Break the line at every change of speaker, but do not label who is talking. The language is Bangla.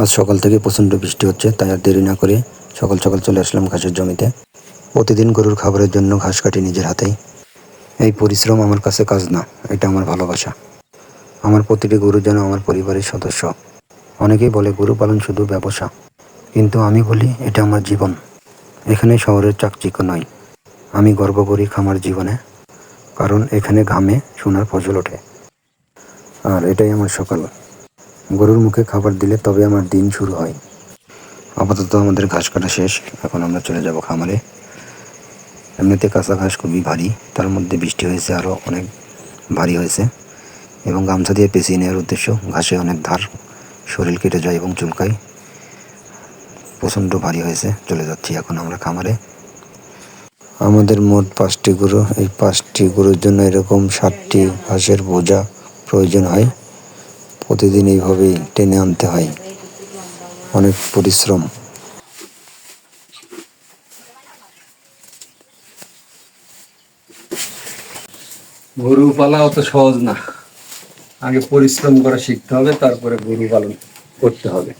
আজ সকাল থেকে প্রচণ্ড বৃষ্টি হচ্ছে, তাই আর দেরি না করে সকাল সকাল চলে আসলাম ঘাসের জমিতে। প্রতিদিন গরুর খাবারের জন্য ঘাস কাটি নিজের হাতেই। এই পরিশ্রম আমার কাছে কাজ না, এটা আমার ভালোবাসা। আমার প্রতিটি গরু যেন আমার পরিবারের সদস্য। অনেকেই বলে গরু পালন শুধু ব্যবসা, কিন্তু আমি বলি এটা আমার জীবন। এখানে শহরের চাকচিক্য নয়। আমি গর্ব করি খামার জীবনে, কারণ এখানে ঘামে সোনার ফসল ওঠে। আর এটাই আমার সকাল। গরুর মুখে খাবার দিলে তবে আমার দিন শুরু হয়। আপাতত আমাদের ঘাস কাটা শেষ, এখন আমরা চলে যাব খামারে। এমনিতে কাঁচা ঘাস খুবই ভারী, তার মধ্যে বৃষ্টি হয়েছে আরও অনেক ভারী হয়েছে। এবং গামছা দিয়ে পেঁচিয়ে নেওয়ার উদ্দেশ্য, ঘাসে অনেক ধার, শরীর কেটে যায় এবং চুলকায়। প্রচণ্ড ভারী হয়েছে, চলে যাচ্ছি এখন আমরা খামারে। আমাদের মোট পাঁচটি গরু, এই পাঁচটি গরুর জন্য এরকম ষাটটি ঘাসের বোঝা প্রয়োজন হয়। প্রতিদিন এইভাবেই টেনে আনতে হয়। অনেক পরিশ্রম।
গরু পালা অত সহজ না। আগে পরিশ্রম করা শিখতে হবে, তারপরে গরু পালন করতে হবে।